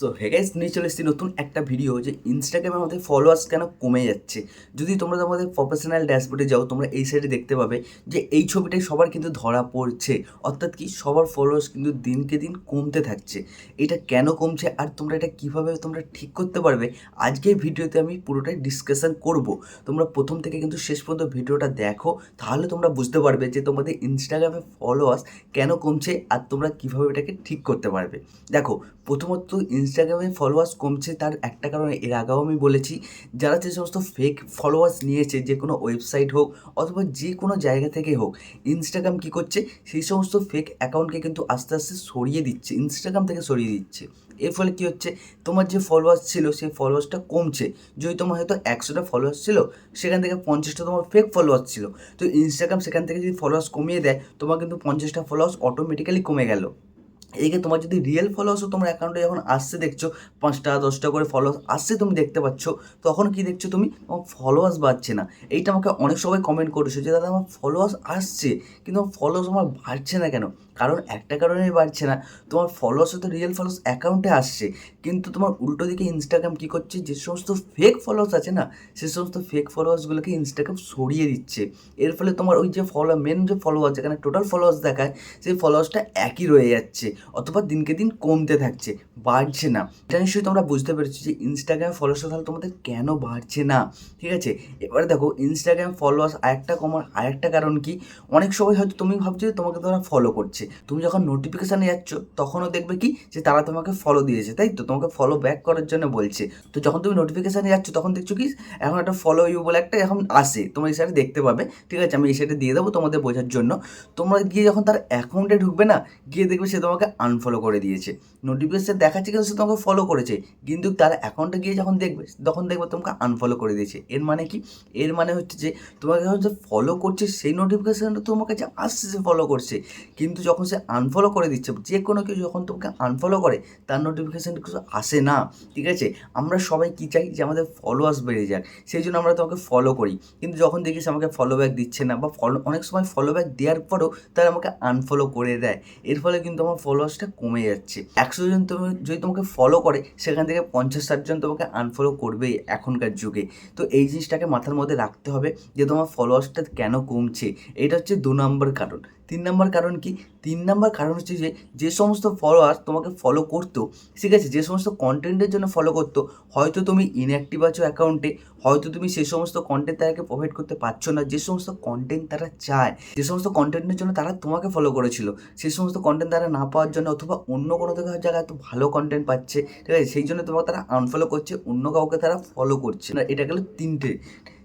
তো হেগাইস নিয়ে চলে এসেছি নতুন একটা ভিডিও যে ইনস্টাগ্রামে আমাদের ফলোয়ার্স কেন কমে যাচ্ছে। যদি তোমরা আমাদের প্রফেশনাল ড্যাশবোর্ডে যাও, তোমরা এই সাইডে দেখতে পাবে যে এই ছবিটাই সবার কিন্তু ধরা পড়ছে। অর্থাৎ কি সবার ফলোয়ার্স কিন্তু দিনকে দিন কমতে থাকছে। এটা কেন কমছে আর তোমরা এটা কীভাবে তোমরা ঠিক করতে পারবে আজকে ভিডিওতে আমি পুরোটাই ডিসকাশন করব। তোমরা প্রথম থেকে কিন্তু শেষ পর্যন্ত ভিডিওটা দেখো, তাহলে তোমরা বুঝতে পারবে যে তোমাদের ইনস্টাগ্রামে ফলোয়ার্স কেন কমছে আর তোমরা কীভাবে এটাকে ঠিক করতে পারবে। দেখো, প্রথমত ইনস্টাগ্রামে ফলোয়ার্স কমছে তার একটা কারণ, এর আগেও আমি বলেছি, যারা যে সমস্ত ফেক ফলোয়ার্স নিয়েছে, যে কোনো ওয়েবসাইট হোক অথবা যে কোনো জায়গা থেকে হোক ইনস্টাগ্রাম কী করছে? সেই সমস্ত ফেক অ্যাকাউন্টকে কিন্তু আস্তে আস্তে সরিয়ে দিচ্ছে ইনস্টাগ্রাম থেকে সরিয়ে দিচ্ছে। এর ফলে কী হচ্ছে? তোমার যে ফলোয়ার্স ছিল, সেই ফলোয়ার্সটা কমছে। যদি তোমার হয়তো একশোটা ফলোয়ার্স ছিল, সেখান থেকে পঞ্চাশটা তোমার ফেক ফলোয়ার্স ছিল। তো ইনস্টাগ্রাম সেখান থেকে যদি ফলোয়ার্স কমিয়ে দেয়, তোমার কিন্তু পঞ্চাশটা ফলোয়ার্স অটোমেটিক্যালি কমে গেল। এদিকে তোমার যদি রিয়েল ফলোয়ার্সও তোমার অ্যাকাউন্টে যখন আসছে দেখছ, পাঁচটা, দশটা করে ফলোয়ার্স আসছে তুমি দেখতে পাচ্ছ, তখন কি দেখছ তুমি? ফলোয়ার্স বাড়ছে না। এইটা আমাকে অনেক সবাই কমেন্ট করেছ যে, দাদা, আমার ফলোয়ার্স আসছে, কিন্তু আমার ফলোয়ার্স আমার বাড়ছে না কেন? কারণ একটা কারণেই বাড়ছে না। তোমার ফলোয়ার্স তো রিয়েল ফলোয়ার্স অ্যাকাউন্টে আসছে, কিন্তু তোমার উল্টো দিকে ইনস্টাগ্রাম কী করছে? যে সমস্ত ফেক ফলোয়ার্স আছে না, সে সমস্ত ফেক ফলোয়ার্সগুলোকে ইনস্টাগ্রাম সরিয়ে দিচ্ছে। এর ফলে তোমার ওই যে ফলো মেন যে ফলোয়ার্স যেখানে টোটাল ফলোয়ার্স দেখায়, সেই ফলোয়ার্সটা একই রয়ে যাচ্ছে। অথবা দিনকে দিন কমতে থাকছে, বাড়ছে না। এটা নিশ্চয়ই তোমরা বুঝতে পেরেছ যে ইনস্টাগ্রাম ফলোয়ার্সটা তাহলে তোমাদের কেন বাড়ছে না? ঠিক আছে? এবারে দেখো ইনস্টাগ্রাম ফলোয়ার্স আরেকটা কমার আরেকটা কারণ কি? অনেক সময় হয়তো তুমি ভাবছ যে তোমাকে তারা ফলো করছে। তুমি যখন নোটিফিকেশানে যাচ্ছ, তখনও দেখবে কি? যে তারা তোমাকে ফলো দিয়েছে, তাই তো? তোমাকে ফলো ব্যাক করার জন্য বলছে। তো যখন তুমি নোটিফিকেশানে যাচ্ছ, তখন দেখছ কি? এখন একটা ফলো ইউ বলে একটা এখন আসে। তোমার এই সাইডে দেখতে পাবে। ঠিক আছে? আমি এই সাইডে দিয়ে দেবো তোমাদের বোঝার জন্য। তোমরা গিয়ে যখন তার অ্যাকাউন্টে ঢুকবে না, গিয়ে দেখবে সে তোমাকে আনফলো করে দিয়েছে। নোটিফিকেশান দেখাচ্ছে কিন্তু সে তোমাকে ফলো করেছে, কিন্তু তার অ্যাকাউন্টে গিয়ে যখন দেখবে, তখন দেখবে তোমাকে আনফলো করে দিয়েছে। এর মানে কি? এর মানে হচ্ছে যে, তোমাকে যখন যে ফলো করছে, সেই নোটিফিকেশানটা তোমার কাছে আসছে সে ফলো করছে। কিন্তু যখন সে আনফলো করে দিচ্ছে, যে কোনো কেউ যখন তোমাকে আনফলো করে, তার নোটিফিকেশান কিছু আসে না। ঠিক আছে? আমরা সবাই কী চাই? যে আমাদের ফলোয়ার্স বেড়ে যাক। সেই জন্য আমরা তোমাকে ফলো করি। কিন্তু যখন দেখিস আমাকে ফলো ব্যাক দিচ্ছে না, বা ফলো অনেক সময় ফলো ব্যাক দেওয়ার পরেও তারা আমাকে আনফলো করে দেয়। এর ফলে কিন্তু আমার ফলোয়ার্সটা কমে যাচ্ছে। একশো জন তুমি যদি তোমাকে ফলো করে, সেখান থেকে পঞ্চাশ ষাট জন তোমাকে আনফলো করবেই এখনকার যুগে। তো এই জিনিসটাকে মাথার মধ্যে রাখতে হবে যে তোমার ফলোয়ার্সটা কেন কমছে? এটা হচ্ছে দু নম্বর কারণ। তিন নম্বর কারণ কি? তিন নম্বর কারণ হচ্ছে যে যে সমস্ত ফলোয়ার তোমাকে ফলো করতো, ঠিক আছে? যে সমস্ত কন্টেন্টের জন্য ফলো করতো, হয়তো তুমি ইনঅ্যাক্টিভ আছো অ্যাকাউন্টে হয়তো তুমি সেই সমস্ত কন্টেন্ট তাদেরকে প্রোভাইড করতে পারছ না, যে সমস্ত কন্টেন্ট তারা চায়, যে সমস্ত কন্টেন্টের জন্য তারা তোমাকে ফলো করেছিল, সেই সমস্ত কন্টেন্ট তারা না পাওয়ার জন্য অথবা অন্য কোনো জায়গায় তো ভালো কন্টেন্ট পাচ্ছে, ঠিক আছে? সেই জন্য তোমাকে তারা আনফলো করছে, অন্য কাউকে তারা ফলো করছে না, এটা গেলো তিনটে।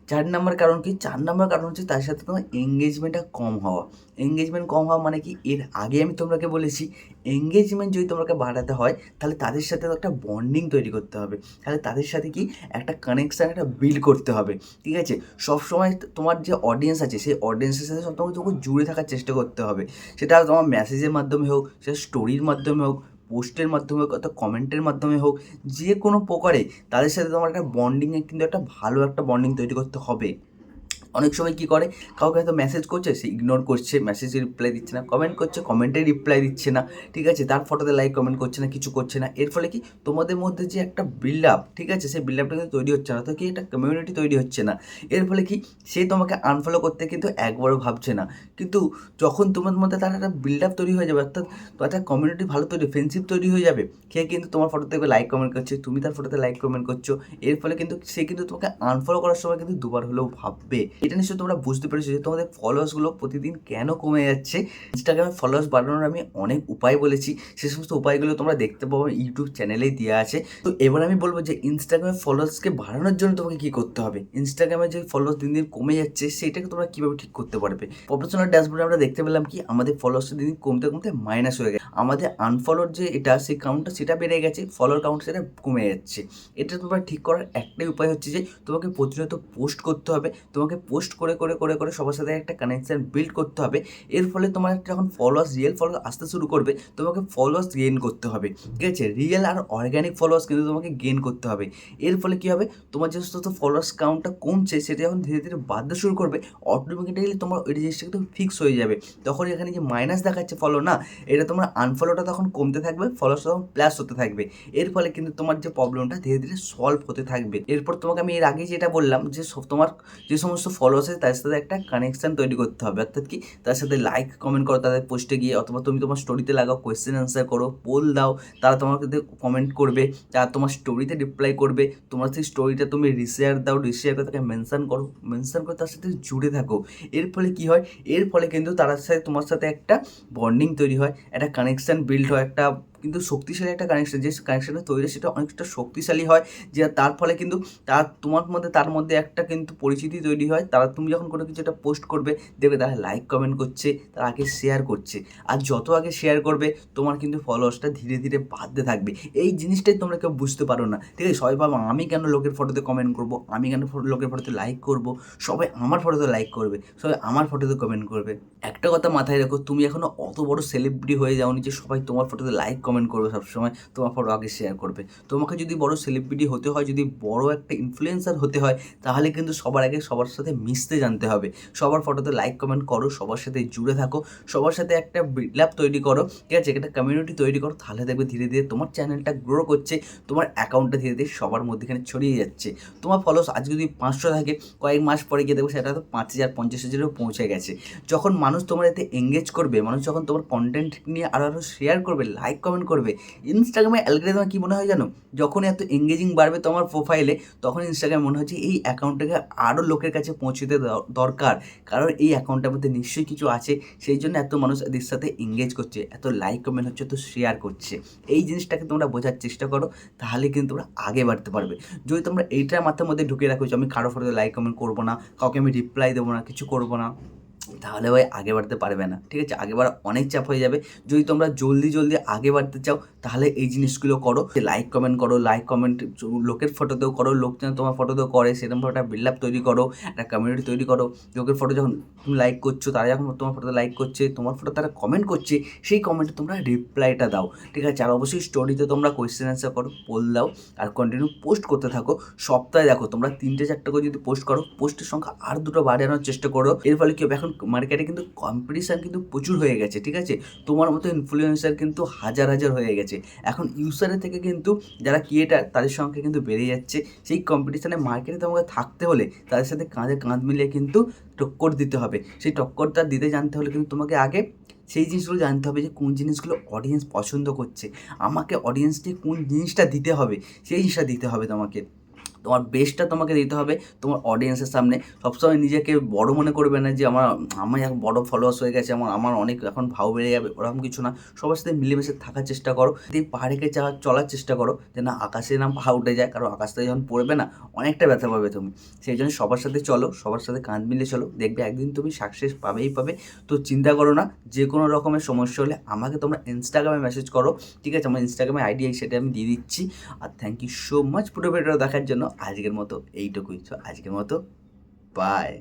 চার নম্বর কারণ কি? চার নম্বর কারণ হচ্ছে তার সাথে তোমার এঙ্গেজমেন্টটা কম হওয়া। এঙ্গেজমেন্ট কম হওয়া মানে কি? এর আগে আমি তোমাকে বলেছি এঙ্গেজমেন্ট যদি তোমাকে বাড়াতে হয়, তাহলে তাদের সাথে একটা বন্ডিং তৈরি করতে হবে। তাহলে তাদের সাথে কি? একটা কানেকশান একটা বিল্ড করতে হবে। ঠিক আছে? সবসময় তোমার যে অডিয়েন্স আছে, সেই অডিয়েন্সের সাথে সবসময় তোমাকে জুড়ে থাকার চেষ্টা করতে হবে। সেটা তোমার মেসেজের মাধ্যমে হোক, সেটা স্টোরির মাধ্যমে হোক পোস্টের মাধ্যমে হোক অর্থাৎ কমেন্টের মাধ্যমে হোক, যে কোনো প্রকারে তাদের সাথে তোমার একটা বন্ডিংয়ে কিন্তু একটা ভালো একটা বন্ডিং তৈরি করতে হবে। অনেক সময় কী করে? কাউকে হয়তো মেসেজ করছে, সে ইগনোর করছে মেসেজে রিপ্লাই দিচ্ছে না কমেন্ট করছে কমেন্টে রিপ্লাই দিচ্ছে না, ঠিক আছে? তার ফটোতে লাইক কমেন্ট করছে না, কিছু করছে না। এর ফলে কি? তোমাদের মধ্যে যে একটা বিল্ড আপ ঠিক আছে? সেই বিল্ড আপটা কিন্তু তৈরি হচ্ছে না। তো কি একটা কমিউনিটি তৈরি হচ্ছে না? এর ফলে কি? সে তোমাকে আনফলো করতে কিন্তু একবারও ভাবছে না। কিন্তু যখন তোমার মধ্যে তার একটা বিল্ড আপ তৈরি হয়ে যাবে, অর্থাৎ একটা কমিউনিটি ভালো তৈরি ফ্রেন্ডশিপ তৈরি হয়ে যাবে, সে কিন্তু তোমার ফটো দেখবে লাইক কমেন্ট করছে, তুমি তার ফটোতে লাইক কমেন্ট করছ। এর ফলে কিন্তু সে কিন্তু তোমাকে আনফলো করার সময় কিন্তু দুবার হলেও ভাববে। এটা নিশ্চয়ই তোমরা বুঝতে পেরেছ যে তোমাদের ফলোয়ার্সগুলো প্রতিদিন কেন কমে যাচ্ছে। ইনস্টাগ্রামে ফলোয়ার্স বাড়ানোর আমি অনেক উপায় বলেছি। সে সমস্ত উপায়গুলো তোমরা দেখতে পাবো ইউটিউব চ্যানেলেই দেওয়া আছে। তো এবার আমি বলব যে ইনস্টাগ্রামে ফলোয়ার্সকে বাড়ানোর জন্য তোমাকে কী করতে হবে? ইনস্টাগ্রামে যে ফলোয়ার্স দিন দিন কমে যাচ্ছে, সেটাকে তোমরা কীভাবে ঠিক করতে পারবে? প্রফেশনাল ড্যাশবোর্ডে আমরা দেখতে পেলাম কি, আমাদের ফলোয়ার্স দিন দিন কমতে কমতে মাইনাস হয়ে গেছে। আমাদের আনফলোর যে এটা, সেই কাউন্টটা সেটা বেড়ে গেছে ফলোয়ার কাউন্ট সেটা কমে যাচ্ছে। এটা তোমরা ঠিক করার একটাই উপায় হচ্ছে যে, তোমাকে প্রতিনিয়ত পোস্ট করতে হবে। তোমাকে পোস্ট করে করে করে করে সবার সাথে একটা কানেকশন বিল্ড করতে হবে। এর ফলে তোমার একটা যখন ফলোয়ার্স রিয়েল ফলোয়ার্স আসতে শুরু করবে, তোমাকে ফলোয়ার্স গেইন করতে হবে। ঠিক আছে? রিয়েল আর অর্গ্যানিক ফলোয়ার্স কিন্তু তোমাকে গেইন করতে হবে। এর ফলে কী হবে? তোমার যে সমস্ত ফলোয়ার্স কাউন্টটা কমছে, সেটা যখন ধীরে ধীরে বাড়তে শুরু করবে অটোমেটিক্যালি তোমার ওই জিনিসটা কিন্তু ফিক্স হয়ে যাবে। তখন এখানে যে মাইনাস দেখাচ্ছে ফলো না, এটা তোমার আনফলোটা তখন কমতে থাকবে ফলোয়ার্স তখন প্লাস হতে থাকবে। এর ফলে কিন্তু তোমার যে প্রবলেমটা ধীরে ধীরে সলভ হতে থাকবে। এরপর তোমাকে আমি এর আগে যেটা বললাম, যে তোমার যে সমস্ত ফলোয়ার্স আছে, তার সাথে একটা কানেকশান তৈরি করতে হবে। অর্থাৎ কি? তার সাথে লাইক কমেন্ট করো তাদের পোস্টে গিয়ে, অথবা তুমি তোমার স্টোরিতে লাগাও কোয়েশ্চেন অ্যান্সার করো পোল দাও, তারা তোমাকে কমেন্ট করবে, তারা তোমার স্টোরিতে রিপ্লাই করবে, তোমার সেই স্টোরিটা তুমি রিশেয়ার দাও রিশেয়ার করে তাকে মেনশান করো মেনশান করে তার সাথে জুড়ে থাকো। এর ফলে কি হয়? এর ফলে কিন্তু তার সাথে তোমার সাথে একটা বন্ডিং তৈরি হয়, একটা কানেকশান বিল্ড হয়, একটা কিন্তু শক্তিশালী একটা কানেকশন যে কানেকশনটা তৈরি সেটা অনেকটা শক্তিশালী হয়, যে তার ফলে কিন্তু তার, তোমার মধ্যে, তার মধ্যে একটা কিন্তু পরিচিতি তৈরি হয়। তারা, তুমি যখন কোনো কিছু একটা পোস্ট করবে, দেখবে তারা লাইক কমেন্ট করছে, তারা আগে শেয়ার করছে। আর যত আগে শেয়ার করবে, তোমার কিন্তু ফলোয়ার্সটা ধীরে ধীরে বাড়তে থাকবে। এই জিনিসটাই তোমরা কেউ বুঝতে পারো না। ঠিক আছে? সবাই ভাবো, আমি কেন লোকের ফটোতে কমেন্ট করব? আমি কেন লোকের ফটোতে লাইক করব? সবাই আমার ফটোতে লাইক করবে, সবাই আমার ফটোতে কমেন্ট করবে। একটা কথা মাথায় রাখো, তুমি এখনও অত বড় সেলিব্রিটি হয়ে যাওনি যে সবাই তোমার ফটোতে লাইক কমেন্ট করবে সবসময়, তোমার ফটো আগে শেয়ার করবে। তোমাকে যদি বড় সেলিব্রিটি হতে হয়, যদি বড় একটা ইনফ্লুয়েন্সার হতে হয়, তাহলে কিন্তু সবার আগে সবার সাথে মিশতে জানতে হবে। সবার ফটোতে লাইক কমেন্ট করো, সবার সাথে জুড়ে থাকো, সবার সাথে একটা বিল্ডআপ তৈরি করো, ঠিক আছে? একটা কমিউনিটি তৈরি করো, তাহলে দেখবে ধীরে ধীরে তোমার চ্যানেলটা গ্রো করছে, তোমার অ্যাকাউন্টটা ধীরে ধীরে সবার মধ্যেখানে ছড়িয়ে যাচ্ছে। তোমার ফলোস আজ যদি পাঁচশো থাকে, কয়েক মাস পরে গিয়ে দেখবে সেটা তো পাঁচ হাজার, পঞ্চাশ হাজারেও পৌঁছে গেছে। যখন মানুষ তোমার এতে এঙ্গেজ করবে, মানুষ যখন তোমার কন্টেন্ট নিয়ে আরও আরও শেয়ার করবে লাইক কমেন্ট করবে। ইনস্টাগ্রামে অ্যালগোরিদম কী মনে হয় জানো? যখন এত এঙ্গেজিং বাড়বে তোমার প্রোফাইলে তখন ইনস্টাগ্রামে মনে হচ্ছে এই অ্যাকাউন্টটাকে আরও লোকের কাছে পৌঁছতে দরকার। কারণ এই অ্যাকাউন্টটার মধ্যে নিশ্চয়ই কিছু আছে, সেই জন্য এত মানুষ এদের সাথে এঙ্গেজ করছে, এত লাইক কমেন্ট হচ্ছে, এত শেয়ার করছে। এই জিনিসটাকে তোমরা বোঝার চেষ্টা করো, তাহলে কিন্তু তোমরা আগে বাড়তে পারবে। যদি তোমরা এইটার মাথার মধ্যে ঢুকে রাখো যে আমি কারও ফটোতে লাইক কমেন্ট করব না, কাউকে আমি রিপ্লাই দেবো না, কিছু করব না তাহলে ভাই আগে বাড়তে পারবে না। ঠিক আছে? আগে বাড়া অনেক চাপ হয়ে যাবে। যদি তোমরা জলদি জলদি আগে বাড়তে চাও, তাহলে এই জিনিসগুলো করো। লাইক কমেন্ট করো লাইক কমেন্ট লোকের ফটোতেও করো, লোক যেন তোমার ফটোতেও করে, সেরকম একটা বিল্ড আপ তৈরি করো, একটা কমিউনিটি তৈরি করো। লোকের ফটো যখন তুমি লাইক করছ, তারা যখন তোমার ফটোতে লাইক করছে, তোমার ফটো তারা কমেন্ট করছে, সেই কমেন্টে তোমরা রিপ্লাইটা দাও। ঠিক আছে? আর অবশ্যই স্টোরিতে তোমরা কোয়েশ্চেন অ্যান্সার করো পোল দাও, আর কন্টিনিউ পোস্ট করতে থাকো। সপ্তাহে দেখো, তোমরা তিনটে, চারটে করে যদি পোস্ট করো পোস্টের সংখ্যা আর দুটো বাড়ানোর চেষ্টা করো। এর ফলে কি হবে? এখন মার্কেটে কিন্তু কম্পিটিশান কিন্তু প্রচুর হয়ে গেছে, ঠিক আছে? তোমার মতো ইনফ্লুয়েন্সার কিন্তু হাজার হাজার হয়ে গেছে। এখন ইউসারের থেকে কিন্তু যারা ক্রিয়েটার তাদের সংখ্যা কিন্তু বেড়ে যাচ্ছে। সেই কম্পিটিশানে মার্কেটে তোমাকে থাকতে হলে তাদের সাথে কাঁধে কাঁধ মিলিয়ে কিন্তু টক্কর দিতে হবে। সেই টক্করটা দিতে জানতে হলে কিন্তু তোমাকে আগে সেই জিনিসগুলো জানতে হবে যে কোন জিনিসগুলো অডিয়েন্স পছন্দ করছে। আমাকে অডিয়েন্সকে কোন জিনিসটা দিতে হবে, সেই জিনিসটা দিতে হবে তোমাকে। তোমার বেস্টটা তোমাকে দিতে হবে তোমার অডিয়েন্সের সামনে। সবসময় নিজেকে বড় মনে করবে না যে, আমার আমার এখন বড় ফলোয়ার্স হয়ে গেছে, আমার আমার অনেক এখন ভাও বেড়ে যাবে, ওরকম কিছু না। সবার সাথে মিলেমিশে থাকার চেষ্টা করো। যদি পাহাড়েকে চা- চলার চেষ্টা করো যে না আকাশে না পাহাড় উঠে যায়, কারণ আকাশ থেকে যখন পড়বে না, অনেকটা ব্যথা পাবে তুমি। সেই জন্য সবার সাথে চলো, সবার সাথে কাঁধ মিলে চলো। দেখবে একদিন তুমি সাকসেস পাবেই পাবে। তো চিন্তা করো না যে, কোনো রকমের সমস্যা হলে আমাকে তোমরা ইনস্টাগ্রামে মেসেজ করো। ঠিক আছে? আমার ইনস্টাগ্রামে আইডি সেটা আমি দিয়ে দিচ্ছি। আর থ্যাংক ইউ সো মাচ পুরো ভিডিও দেখার জন্য। আজকের মতো এইটুকুই। আজকের মতো বাই